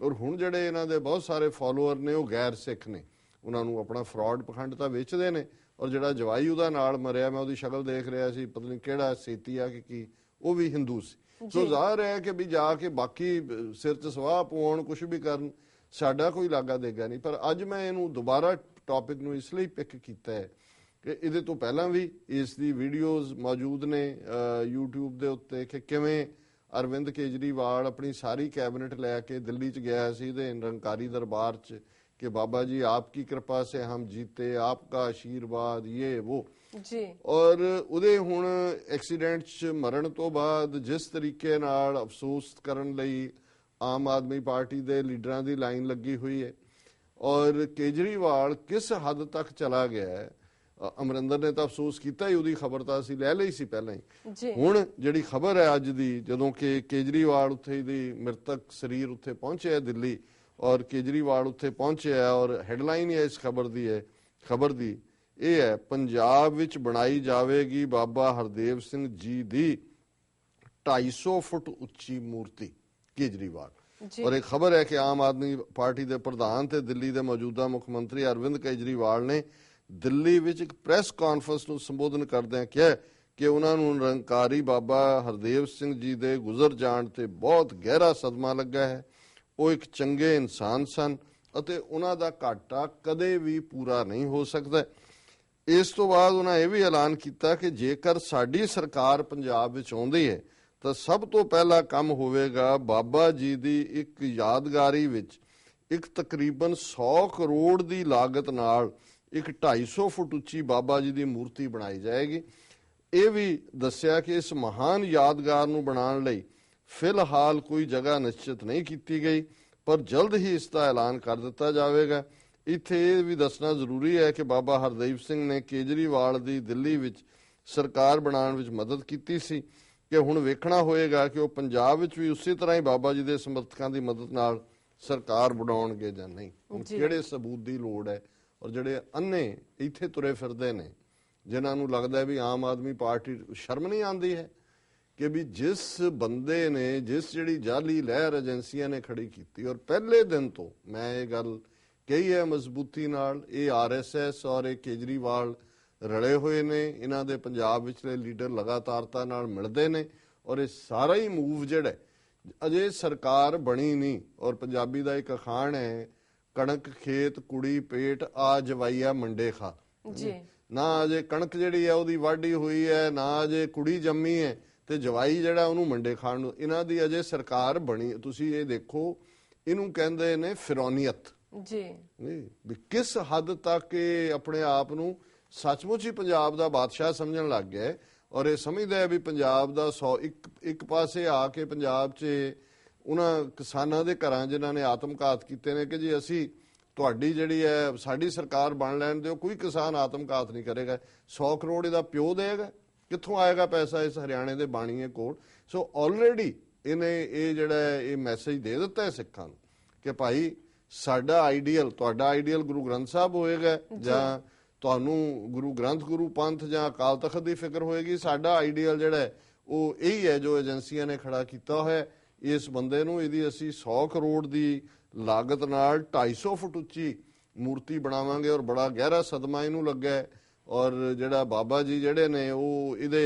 ਔਰ ਹੁਣ ਜਿਹੜੇ ਇਹਨਾਂ ਦੇ ਬਹੁਤ ਸਾਰੇ ਫਾਲੋਅਰ ਨੇ ਉਹ ਗੈਰ ਸਿੱਖ ਨੇ। ਉਹਨਾਂ ਨੂੰ ਆਪਣਾ ਫਰਾਡ ਪਖੰਡ ਤਾਂ ਵੇਚਦੇ ਨੇ ਔਰ ਜਿਹੜਾ ਜਵਾਈ ਉਹਦਾ ਨਾਲ ਮਰਿਆ ਮੈਂ ਉਹਦੀ ਸ਼ਕਲ ਦੇਖ ਰਿਹਾ ਸੀ ਪਤਾ ਨਹੀਂ ਕਿਹੜਾ ਸੇਤੀਆ ਕਿ ਕੀ। ਉਹ ਵੀ ਹਿੰਦੂ ਸੀ ਸੋ ਜ਼ਾਹਰ ਹੈ ਕਿ ਵੀ ਜਾ ਕੇ ਬਾਕੀ ਸਿਰ 'ਚ ਸਵਾਹ ਪਾਉਣ ਕੁਝ ਵੀ ਕਰਨ ਸਾਡਾ ਕੋਈ ਲਾਗਾ ਦੇਗਾ ਨਹੀਂ। ਪਰ ਅੱਜ ਮੈਂ ਇਹਨੂੰ ਦੁਬਾਰਾ ਟੌਪਿਕ ਨੂੰ ਇਸ ਲਈ ਪਿਕ ਕੀਤਾ ਹੈ ਕਿ ਇਹਦੇ ਤੋਂ ਪਹਿਲਾਂ ਵੀ ਇਸ ਦੀ ਵੀਡੀਓਜ਼ ਮੌਜੂਦ ਨੇ YouTube ਦੇ ਉੱਤੇ ਕਿ ਕਿਵੇਂ ਅਰਵਿੰਦ ਕੇਜਰੀਵਾਲ ਆਪਣੀ ਸਾਰੀ ਕੈਬਨਿਟ ਲੈ ਕੇ ਦਿੱਲੀ 'ਚ ਗਿਆ ਸੀ ਇਹਦੇ ਨਿਰੰਕਾਰੀ ਦਰਬਾਰ 'ਚ ਕਿ ਬਾਬਾ ਜੀ ਆਪਕੀ ਕਿਰਪਾ ਸੇ ਹਮ ਜੀਤੇ ਆਪਕਾ ਆਸ਼ੀਰਵਾਦ ਇਹ ਉਹ ਜੀ। ਔਰ ਉਹਦੇ ਹੁਣ ਐਕਸੀਡੈਂਟ 'ਚ ਮਰਨ ਤੋਂ ਬਾਅਦ ਜਿਸ ਤਰੀਕੇ ਨਾਲ ਅਫਸੋਸ ਕਰਨ ਲਈ ਆਮ ਆਦਮੀ ਪਾਰਟੀ ਦੇ ਲੀਡਰਾਂ ਦੀ ਲਾਈਨ ਲੱਗੀ ਹੋਈ ਹੈ ਔਰ ਕੇਜਰੀਵਾਲ ਕਿਸ ਹੱਦ ਤੱਕ ਚਲਾ ਗਿਆ ਹੈ? ਅਮਰਿੰਦਰ ਨੇ ਤਾਂ ਅਫਸੋਸ ਕੀਤਾ ਹੀ ਉਹਦੀ ਖਬਰ ਤਾਂ ਅਸੀਂ ਲੈ ਲਈ ਸੀ ਪਹਿਲਾਂ ਹੀ। ਜੀ। ਹੁਣ ਜਿਹੜੀ ਖਬਰ ਹੈ ਅੱਜ ਦੀ ਜਦੋਂ ਕਿ ਕੇਜਰੀਵਾਲ ਉੱਥੇ ਦੀ ਮ੍ਰਿਤਕ ਸਰੀਰ ਉੱਥੇ ਪਹੁੰਚਿਆ ਦਿੱਲੀ ਔਰ ਕੇਜਰੀਵਾਲ ਉੱਥੇ ਪਹੁੰਚਿਆ ਔਰ ਹੈਡਲਾਈਨ ਹੈ ਇਸ ਖਬਰ ਦੀ ਹੈ ਖਬਰ ਦੀ। ਇਹ ਹੈ ਪੰਜਾਬ ਵਿੱਚ ਬਣਾਈ ਜਾਵੇਗੀ ਬਾਬਾ ਹਰਦੇਵ ਸਿੰਘ ਜੀ ਦੀ 250 ਫੁੱਟ ਉੱਚੀ ਮੂਰਤੀ ਕੇਜਰੀਵਾਲ। ਔਰ ਇਹ ਖਬਰ ਹੈ ਕਿ ਆਮ ਆਦਮੀ ਪਾਰਟੀ ਦੇ ਪ੍ਰਧਾਨ ਤੇ ਦਿੱਲੀ ਦੇ ਮੌਜੂਦਾ ਮੁੱਖ ਮੰਤਰੀ ਅਰਵਿੰਦ ਕੇਜਰੀਵਾਲ ਨੇ ਦਿੱਲੀ ਵਿੱਚ ਇੱਕ ਪ੍ਰੈਸ ਕਾਨਫਰੰਸ ਨੂੰ ਸੰਬੋਧਨ ਕਰਦਿਆਂ ਕਿਹਾ ਕਿ ਉਹਨਾਂ ਨੂੰ ਨਿਰੰਕਾਰੀ ਬਾਬਾ ਹਰਦੇਵ ਸਿੰਘ ਜੀ ਦੇ ਗੁਜ਼ਰ ਜਾਣ ਤੇ ਬਹੁਤ ਗਹਿਰਾ ਸਦਮਾ ਲੱਗਾ ਹੈ। ਉਹ ਇੱਕ ਚੰਗੇ ਇਨਸਾਨ ਸਨ ਅਤੇ ਉਹਨਾਂ ਦਾ ਘਾਟਾ ਕਦੇ ਵੀ ਪੂਰਾ ਨਹੀਂ ਹੋ ਸਕਦਾ। ਇਸ ਤੋਂ ਬਾਅਦ ਉਹਨਾਂ ਇਹ ਵੀ ਐਲਾਨ ਕੀਤਾ ਕਿ ਜੇਕਰ ਸਾਡੀ ਸਰਕਾਰ ਪੰਜਾਬ ਵਿੱਚ ਆਉਂਦੀ ਹੈ, ਤਾਂ ਸਭ ਤੋਂ ਪਹਿਲਾ ਕੰਮ ਹੋਵੇਗਾ ਬਾਬਾ ਜੀ ਦੀ ਇੱਕ ਯਾਦਗਾਰੀ ਵਿੱਚ ਇੱਕ ਤਕਰੀਬਨ 100 ਕਰੋੜ ਦੀ ਲਾਗਤ ਨਾਲ ਇੱਕ 250 ਫੁੱਟ ਉੱਚੀ ਬਾਬਾ ਜੀ ਦੀ ਮੂਰਤੀ ਬਣਾਈ ਜਾਏਗੀ। ਇਹ ਵੀ ਦੱਸਿਆ ਕਿ ਇਸ ਮਹਾਨ ਯਾਦਗਾਰ ਨੂੰ ਬਣਾਉਣ ਲਈ ਫਿਲਹਾਲ ਕੋਈ ਜਗ੍ਹਾ ਨਿਸ਼ਚਿਤ ਨਹੀਂ ਕੀਤੀ ਗਈ, ਪਰ ਜਲਦ ਹੀ ਇਸ ਦਾ ਐਲਾਨ ਕਰ ਦਿੱਤਾ ਜਾਵੇਗਾ। ਇੱਥੇ ਇਹ ਵੀ ਦੱਸਣਾ ਜ਼ਰੂਰੀ ਹੈ ਕਿ ਬਾਬਾ ਹਰਦੇਵ ਸਿੰਘ ਨੇ ਕੇਜਰੀਵਾਲ ਦੀ ਦਿੱਲੀ ਵਿੱਚ ਸਰਕਾਰ ਬਣਾਉਣ ਵਿੱਚ ਮਦਦ ਕੀਤੀ ਸੀ ਕਿ ਹੁਣ ਵੇਖਣਾ ਹੋਏਗਾ ਕਿ ਉਹ ਪੰਜਾਬ ਵਿੱਚ ਵੀ ਉਸੇ ਤਰ੍ਹਾਂ ਹੀ ਬਾਬਾ ਜੀ ਦੇ ਸਮਰਥਕਾਂ ਦੀ ਮਦਦ ਨਾਲ ਸਰਕਾਰ ਬਣਾਉਣਗੇ ਜਾਂ ਨਹੀਂ। ਕਿਹੜੇ ਸਬੂਤ ਦੀ ਲੋੜ ਹੈ ਔਰ ਜਿਹੜੇ ਅੰਨੇ ਇੱਥੇ ਤੁਰੇ ਫਿਰਦੇ ਨੇ ਜਿਨ੍ਹਾਂ ਨੂੰ ਲੱਗਦਾ ਵੀ ਆਮ ਆਦਮੀ ਪਾਰਟੀ ਸ਼ਰਮ ਨਹੀਂ ਆਉਂਦੀ ਹੈ ਕਿ ਵੀ ਜਿਸ ਬੰਦੇ ਨੇ ਜਿਸ ਜਿਹੜੀ ਜਾਲੀ ਲਹਿਰ ਏਜੰਸੀਆਂ ਨੇ ਖੜੀ ਕੀਤੀ ਔਰ ਪਹਿਲੇ ਦਿਨ ਤੋਂ ਮੈਂ ਇਹ ਗੱਲ ਕਹੀ ਹੈ ਮਜ਼ਬੂਤੀ ਨਾਲ ਇਹ ਆਰਐਸਐਸ ਔਰ ਇਹ ਕੇਜਰੀਵਾਲ ਰਲੇ ਹੋਏ ਨੇ। ਇਹਨਾਂ ਦੇ ਪੰਜਾਬ ਵਿਚਲੇ ਲੀਡਰ ਲਗਾਤਾਰਤਾ ਨਾਲ ਮਿਲਦੇ ਨੇ ਔਰ ਇਹ ਸਾਰਾ ਹੀ ਮੂਵ ਜਿਹੜਾ ਅਜੇ ਸਰਕਾਰ ਬਣੀ ਨਹੀਂ ਔਰ ਪੰਜਾਬੀ ਦਾ ਇੱਕ ਅਖਾਣ ਹੈ ਕਣਕ ਖੇਤ ਕੁੜੀ ਪੇਟ ਆ ਜਵਾਈਆ ਮੰਡੇ ਖਾ। ਜੀ। ਨਾ ਅਜੇ ਕਣਕ ਜਿਹੜੀ ਹੈ ਉਹਦੀ ਵਾਢੀ ਹੋਈ ਹੈ ਨਾ ਅਜੇ ਕੁੜੀ ਜੰਮੀ ਹੈ ਤੇ ਜਵਾਈ ਜਿਹੜਾ ਉਹਨੂੰ ਮੰਡੇ ਖਾਣ ਨੂੰ ਇਹਨਾਂ ਦੀ ਅਜੇ ਸਰਕਾਰ ਬਣੀ। ਤੁਸੀਂ ਇਹ ਦੇਖੋ ਇਹਨੂੰ ਕਹਿੰਦੇ ਨੇ ਫਿਰੌਨੀਅਤ। ਜੀ। ਨਹੀਂ, ਵੀ ਕਿਸ ਹੱਦ ਤੱਕ ਇਹ ਆਪਣੇ ਆਪ ਨੂੰ ਸੱਚਮੁੱਚ ਹੀ ਪੰਜਾਬ ਦਾ ਬਾਦਸ਼ਾਹ ਸਮਝਣ ਲੱਗ ਗਿਆ ਔਰ ਇਹ ਸਮਝਦਾ ਹੈ ਵੀ ਪੰਜਾਬ ਦਾ 100 ਇੱਕ ਇੱਕ ਪਾਸੇ ਆ ਕੇ ਪੰਜਾਬ 'ਚ ਉਹਨਾਂ ਕਿਸਾਨਾਂ ਦੇ ਘਰਾਂ ਜਿਨ੍ਹਾਂ ਨੇ ਆਤਮਘਾਤ ਕੀਤੇ ਨੇ ਕਿ ਜੀ ਅਸੀਂ ਤੁਹਾਡੀ ਜਿਹੜੀ ਹੈ, ਸਾਡੀ ਸਰਕਾਰ ਬਣ ਲੈਣ ਦਿਓ, ਕੋਈ ਕਿਸਾਨ ਆਤਮਘਾਤ ਨਹੀਂ ਕਰੇਗਾ। 100 ਕਰੋੜ ਇਹਦਾ ਪਿਓ ਦੇਗਾ। ਕਿੱਥੋਂ ਆਏਗਾ ਪੈਸਾ ਇਸ ਹਰਿਆਣੇ ਦੇ ਬਾਣੀਏ ਕੋਲ? ਸੋ ਆਲਰੇਡੀ ਇਹਨੇ ਇਹ ਜਿਹੜਾ ਇਹ ਮੈਸੇਜ ਦੇ ਦਿੱਤਾ ਹੈ ਸਿੱਖਾਂ ਨੂੰ ਕਿ ਭਾਈ ਸਾਡਾ ਆਈਡੀਅਲ ਤੁਹਾਡਾ ਆਈਡੀਅਲ ਗੁਰੂ ਗ੍ਰੰਥ ਸਾਹਿਬ ਹੋਏਗਾ ਜਾਂ। ਤੁਹਾਨੂੰ ਗੁਰੂ ਗ੍ਰੰਥ ਗੁਰੂ ਪੰਥ ਜਾਂ ਅਕਾਲ ਤਖਤ ਦੀ ਫਿਕਰ ਹੋਏਗੀ ਸਾਡਾ ਆਈਡੀਅਲ ਜਿਹੜਾ ਉਹ ਇਹੀ ਹੈ ਜੋ ਏਜੰਸੀਆਂ ਨੇ ਖੜਾ ਕੀਤਾ ਹੋਇਆ। ਇਸ ਬੰਦੇ ਨੂੰ ਇਹਦੀ ਅਸੀਂ 100 ਕਰੋੜ ਦੀ ਲਾਗਤ ਨਾਲ 250 ਫੁੱਟ ਉੱਚੀ ਮੂਰਤੀ ਬਣਾਵਾਂਗੇ ਔਰ ਬੜਾ ਗਹਿਰਾ ਸਦਮਾ ਇਹਨੂੰ ਲੱਗਾ ਹੈ। ਔਰ ਜਿਹੜਾ ਬਾਬਾ ਜੀ ਜਿਹੜੇ ਨੇ ਉਹ ਇਹਦੇ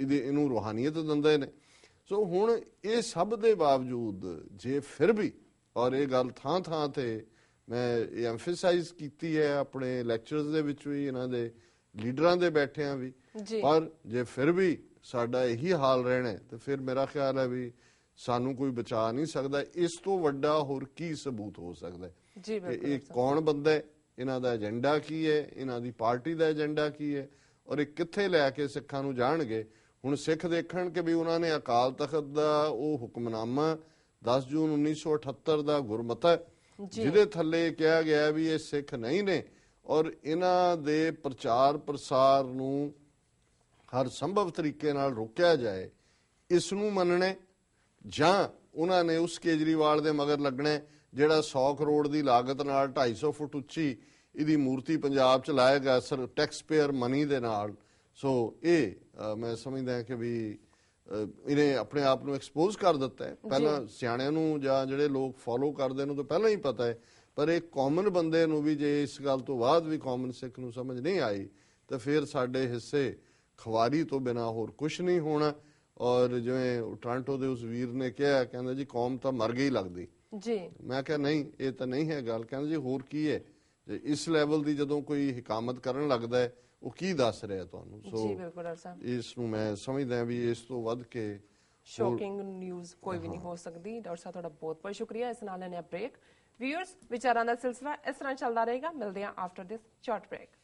ਇਹਦੀ ਇਹਨੂੰ ਰੂਹਾਨੀਅਤ ਦਿੰਦੇ ਨੇ। ਸੋ ਹੁਣ ਇਹ ਸਭ ਦੇ ਬਾਵਜੂਦ ਜੇ ਫਿਰ ਵੀ ਔਰ ਇਹ ਗੱਲ ਥਾਂ ਥਾਂ ਤੇ ਮੈਂ ਐਮਫਸਾਈਜ਼ ਕੀਤੀ ਹੈ ਆਪਣੇ ਲੈਕਚਰਸ ਦੇ ਵਿੱਚ ਵੀ ਇਹਨਾਂ ਦੇ ਲੀਡਰਾਂ ਦੇ ਬੈਠਿਆਂ ਵੀ। ਪਰ ਜੇ ਫਿਰ ਵੀ ਸਾਡਾ ਇਹੀ ਹਾਲ ਰਹਿਣਾ ਹੈ, ਤੇ ਫਿਰ ਮੇਰਾ ਖਿਆਲ ਹੈ ਵੀ ਸਾਨੂੰ ਕੋਈ ਬਚਾ ਨਹੀਂ ਸਕਦਾ। ਇਸ ਤੋਂ ਵੱਡਾ ਹੋਰ ਕੀ ਸਬੂਤ ਹੋ ਸਕਦਾ ਹੈ? ਜੀ ਬਿਲਕੁਲ ਇਹ ਕੌਣ ਬੰਦਾ ਹੈ? ਇਹਨਾਂ ਦਾ ਏਜੰਡਾ ਕੀ ਹੈ? ਇਹਨਾਂ ਦੀ ਪਾਰਟੀ ਦਾ ਏਜੰਡਾ ਕੀ ਹੈ? ਔਰ ਇਹ ਕਿੱਥੇ ਲੈ ਕੇ ਸਿੱਖਾਂ ਨੂੰ ਜਾਣਗੇ? ਹੁਣ ਸਿੱਖ ਦੇਖਣ ਕਿ ਵੀ ਉਹਨਾਂ ਨੇ ਅਕਾਲ ਤਖਤ ਦਾ ਉਹ ਹੁਕਮਨਾਮਾ 10 ਜੂਨ 1978 ਦਾ ਗੁਰਮਤਾ ਹੈ, ਜਿਹਦੇ ਥੱਲੇ ਕਿਹਾ ਗਿਆ ਵੀ ਇਹ ਸਿੱਖ ਨਹੀਂ ਨੇ ਔਰ ਇਹਨਾਂ ਦੇ ਪ੍ਰਚਾਰ ਪ੍ਰਸਾਰ ਨੂੰ ਹਰ ਸੰਭਵ ਤਰੀਕੇ ਨਾਲ ਰੋਕਿਆ ਜਾਏ ਇਸ ਨੂੰ ਮੰਨਣਾ ਜਾਂ ਉਹਨਾਂ ਨੇ ਉਸ ਕੇਜਰੀਵਾਲ ਦੇ ਮਗਰ ਲੱਗਣਾ ਜਿਹੜਾ 100 ਕਰੋੜ ਦੀ ਲਾਗਤ ਨਾਲ 250 ਫੁੱਟ ਉੱਚੀ ਇਹਦੀ ਮੂਰਤੀ ਪੰਜਾਬ ਚ ਲਾਏਗਾ ਸਰ ਟੈਕਸ ਪੇਅਰ ਮਨੀ ਦੇ ਨਾਲ। ਸੋ ਇਹ ਮੈਂ ਸਮਝਦਾ ਕਿ ਵੀ ਇਹਨੇ ਆਪਣੇ ਆਪ ਨੂੰ ਐਕਸਪੋਜ਼ ਕਰ ਦਿੱਤਾ ਹੈ। ਪਹਿਲਾਂ ਸਿਆਣਿਆਂ ਨੂੰ ਜਾਂ ਜਿਹੜੇ ਲੋਕ ਫੋਲੋ ਕਰਦੇ ਨੂੰ ਤਾਂ ਪਹਿਲਾਂ ਹੀ ਪਤਾ ਹੈ। ਪਰ ਇਹ ਕਾਮਨ ਬੰਦੇ ਨੂੰ ਵੀ ਜੇ ਇਸ ਗੱਲ ਤੋਂ ਬਾਅਦ ਵੀ ਕਾਮਨ ਸਿੱਖ ਨੂੰ ਸਮਝ ਨਹੀਂ ਆਈ ਤਾਂ ਫਿਰ ਸਾਡੇ ਹਿੱਸੇ ਖਵਾਰੀ ਤੋਂ ਬਿਨਾ ਹੋਰ ਕੁਝ ਨਹੀਂ ਹੋਣਾ। ਔਰ ਜਿਵੇਂ ਟ੍ਰਾਂਟੋ ਦੇ ਉਸ ਵੀਰ ਨੇ ਕਿਹਾ ਕਹਿੰਦਾ ਜੀ ਕੌਮ ਤਾਂ ਮਰ ਗਈ ਲੱਗਦੀ। ਜੀ। ਮੈਂ ਕਿਹਾ ਨਹੀਂ ਇਹ ਤਾਂ ਨਹੀਂ ਹੈ ਗੱਲ। ਕਹਿੰਦਾ ਜੀ ਹੋਰ ਕੀ ਹੈ? ਇਸ ਲੈਵਲ ਦੀ ਜਦੋਂ ਕੋਈ ਹਕਾਮਤ ਕਰਨ ਲੱਗਦਾ ਹੈ ਉਹ ਕੀ ਦੱਸ ਰਿਹਾ ਤੁਹਾਨੂੰ? ਜੀ ਬਿਲਕੁਲ ਡਾਕਟਰ ਸਾਹਿਬ। ਇਸ ਨੂੰ ਮੈਂ ਸਮਝਦਾ ਵੀ ਇਸ ਤੋਂ ਵੱਧ ਕੇ ਸ਼ੌਕਿੰਗ ਨਿਊਜ਼ ਕੋਈ ਵੀ ਨਹੀਂ ਹੋ। ਸਕਦੀ। ਡਾਕਟਰ ਸਾਹਿਬ ਤੁਹਾਡਾ ਬਹੁਤ ਬਹੁਤ ਸ਼ੁਕਰੀਆ। ਇਸ ਨਾਲ ਲੈਣੇ ਬ੍ਰੇਕ ਵਿਊਅਰਸ ਵਿਚਾਰਾਂ ਦਾ ਸਿਲਸਿਲਾ ਇਸ ਤਰ੍ਹਾਂ ਚੱਲਦਾ ਰਹੇਗਾ। ਮਿਲਦੇ ਹਾਂ ਆਫਟਰ ਦਿਸ ਸ਼ਾਰਟ ਬ੍ਰੇਕ